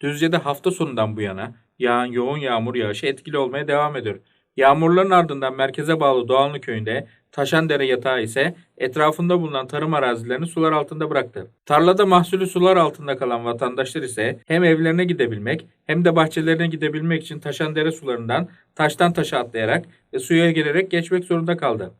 Düzce'de hafta sonundan bu yana yağan yoğun yağmur yağışı etkili olmaya devam ediyor. Yağmurların ardından merkeze bağlı Doğanlı köyünde Taşandere yatağı ise etrafında bulunan tarım arazilerini sular altında bıraktı. Tarlada mahsulü sular altında kalan vatandaşlar ise hem evlerine gidebilmek hem de bahçelerine gidebilmek için Taşandere sularından taştan taşa atlayarak ve suya girerek geçmek zorunda kaldı.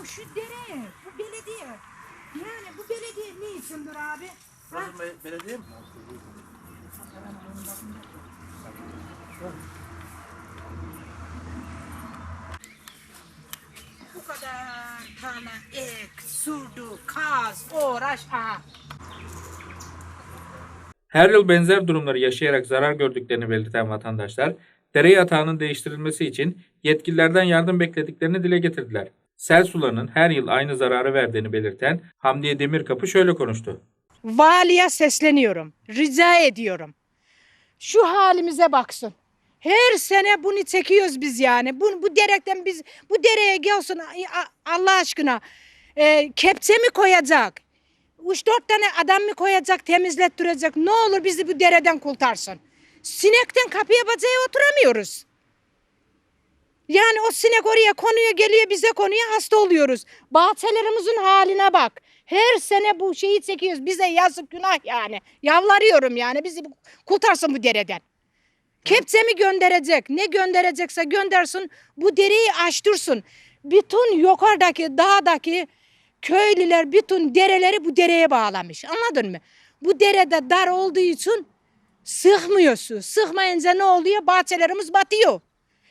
Ya şu dere, bu belediye. Yani bu belediye ne içindir abi? Ha? belediye mi? Bu kadar tarla ek, surdu, kaz, uğraş, aha. Her yıl benzer durumları yaşayarak zarar gördüklerini belirten vatandaşlar, dere yatağının değiştirilmesi için yetkililerden yardım beklediklerini dile getirdiler. Sel sularının her yıl aynı zararı verdiğini belirten Hamdiye Demirkapı şöyle konuştu. Valiye sesleniyorum, rica ediyorum. Şu halimize baksın. Her sene bunu çekiyoruz biz yani. Bu, bu derekten biz, bu dereye gelsin Allah aşkına. E, kepçe mi koyacak? Üç dört tane adam mı koyacak, temizlettirecek? Ne olur bizi bu dereden kurtarsın. Sinekten kapıya bacaya oturamıyoruz. Yani o sinek oraya konuyor geliyor bize konuyor hasta oluyoruz. Bahçelerimizin haline bak. Her sene bu şeyi çekiyoruz. Bize yazık günah yani. Yalvarıyorum yani bizi kurtarsın bu dereden. Kepçe mi gönderecek? Ne gönderecekse göndersin. Bu dereyi açtırsın. Bütün yukarıdaki dağdaki köylüler bütün dereleri bu dereye bağlamış. Anladın mı? Bu derede dar olduğu için sıkmıyor su. Sıkmayınca ne oluyor? Bahçelerimiz batıyor.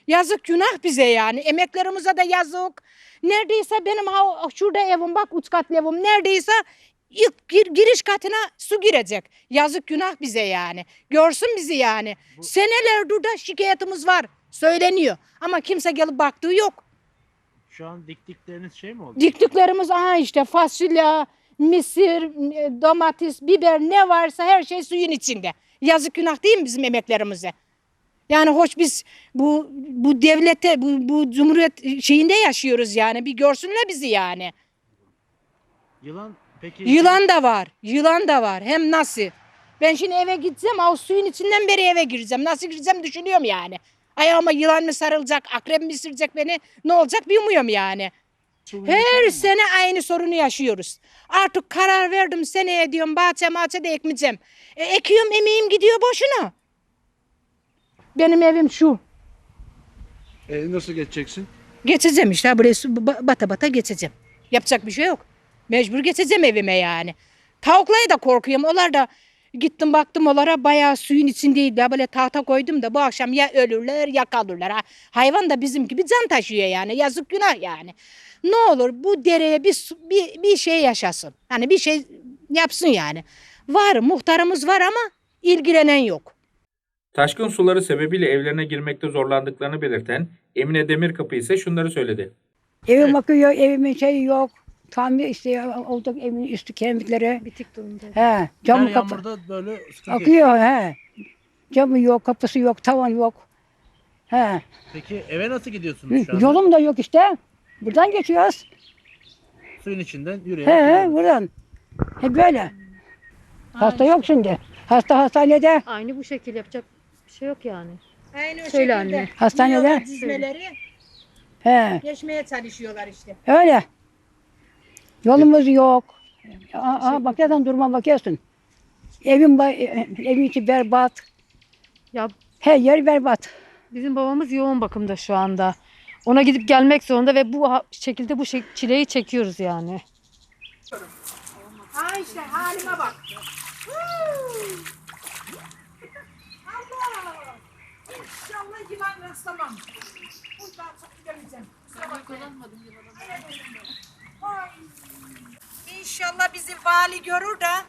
Yazık günah bize yani. Emeklerimize de yazık. Neredeyse benim ha, şurada evim bak üç katlı evim. Neredeyse ilk gir- giriş katına su girecek. Yazık günah bize yani. Görsün bizi yani. Senelerdir de şikayetimiz var. Söyleniyor. Ama kimse gelip baktığı yok. Şu an diktikleriniz şey mi oldu? Diktiklerimiz aha işte fasulye, mısır, e, domates, biber ne varsa her şey suyun içinde. Yazık günah değil mi bizim emeklerimize? Yani hoş biz bu bu devlete, bu, bu cumhuriyet şeyinde yaşıyoruz yani. Bir görsünler bizi yani. Yılan peki Yılan da var. Yılan da var. Hem nasıl? Ben şimdi eve gideceğim. O suyun içinden beri eve gireceğim. Nasıl gireceğim düşünüyorum yani. Ayağıma yılan mı sarılacak, akrep mi ısıracak beni? Ne olacak bilmiyorum yani. Her sene aynı sorunu yaşıyoruz. Artık karar verdim seneye diyorum bahçe bahçe de ekmeyeceğim. E, ekiyorum emeğim gidiyor boşuna. Benim evim şu. E, nasıl geçeceksin? Geçeceğim işte buraya su ba- bata bata geçeceğim. Yapacak bir şey yok. Mecbur geçeceğim evime yani. Tavuklara da korkuyorum. Onlar da gittim baktım onlara bayağı suyun içindeydi. Böyle tahta koydum da bu akşam ya ölürler ya kalırlar. Ha, Hayvan da bizim gibi can taşıyor yani. Yazık günah yani. Ne olur bu dereye bir, su- bir, bir şey yaşasın. Hani bir şey yapsın yani. Var muhtarımız var ama ilgilenen yok. Taşkın suları sebebiyle evlerine girmekte zorlandıklarını belirten Emine Demirkapı ise şunları söyledi. Evim akıyor, evimin şeyi yok. Tamir işte olacak evin üstü kemikleri. Bitik durumda. He, Her camı kapı. yağmurda böyle sıkıntı Akıyor he. Camı yok, kapısı yok, tavan yok. He. Peki eve nasıl gidiyorsunuz şu anda? Yolum da yok işte. Buradan geçiyoruz. Suyun içinden yürüyerek He, gidiyoruz. buradan. He böyle. Hasta yok şimdi. Hasta hastanede. Aynı bu şekil yapacak bir şey yok yani. Aynı o Söyle şekilde. anne. Hastanede. Dizmeleri He, geçmeye çalışıyorlar işte. öyle. Yolumuz yok. Aa, aa, bak zaten durma bakıyorsun. Evin, ba- evin içi berbat. Ya Her yer berbat. bizim babamız yoğun bakımda şu anda. Ona gidip gelmek zorunda ve bu ha- şekilde bu şek- çileyi çekiyoruz yani. Ha işte halime bak. Huu! İnşallah yılan rastlamam. Buradan çok gidemeyeceğim. Kusura bakmayın. Evet, evet. Vay. İnşallah bizi vali görür de